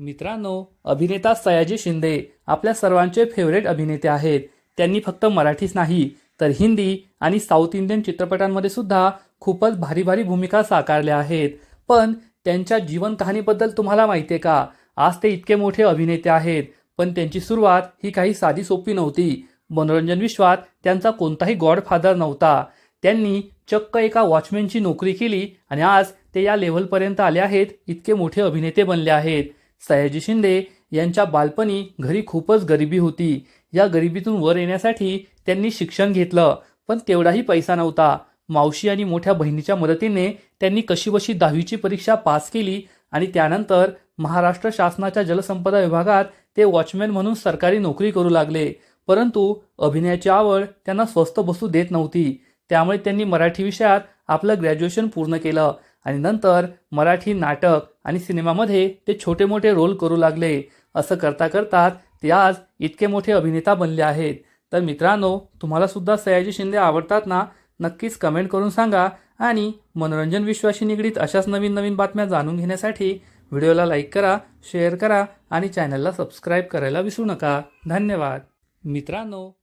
मित्रांनो अभिनेता सयाजी शिंदे आपल्या सर्वांचे फेवरेट अभिनेते आहेत. त्यांनी फक्त मराठीच नाही तर हिंदी आणि साऊथ इंडियन चित्रपटांमध्ये सुद्धा खूपच भारी भारी भूमिका साकारल्या आहेत. पण त्यांच्या जीवन कहाणीबद्दल तुम्हाला माहिती आहे का? आज ते इतके मोठे अभिनेते आहेत पण त्यांची सुरुवात ही काही साधी सोपी नव्हती. मनोरंजन विश्वात त्यांचा कोणताही गॉडफादर नव्हता. त्यांनी चक्क एका वॉचमॅनची नोकरी केली आणि आज ते या लेव्हलपर्यंत आले आहेत इतके मोठे अभिनेते बनले आहेत. सयाजी शिंदे यांच्या बालपणी घरी खूपच गरिबी होती. या गरिबीतून वर येण्यासाठी त्यांनी शिक्षण घेतलं पण तेवढाही पैसा नव्हता. मावशी आणि मोठ्या बहिणीच्या मदतीने त्यांनी कशीबशी दहावीची परीक्षा पास केली आणि त्यानंतर महाराष्ट्र शासनाच्या जलसंपदा विभागात ते वॉचमॅन म्हणून सरकारी नोकरी करू लागले. परंतु अभिनयाची आवड त्यांना स्वस्त बसू देत नव्हती. त्यामुळे त्यांनी मराठी विषयात आपलं ग्रॅज्युएशन पूर्ण केलं. आणि नंतर मराठी नाटक आणि सिनेमामध्ये ते छोटे मोठे रोल करू लागले. असं करता करता ते आज इतके मोठे अभिनेता बनले आहेत. तर मित्रांनो तुम्हालासुद्धा सयाजी शिंदे आवडतात ना? नक्कीच कमेंट करून सांगा आणि मनोरंजन विश्वाशी निगडीत अशाच नवीन नवीन बातम्या जाणून घेण्यासाठी व्हिडिओला लाईक करा शेअर करा आणि चॅनलला सबस्क्राईब करायला विसरू नका. धन्यवाद. मित्रांनो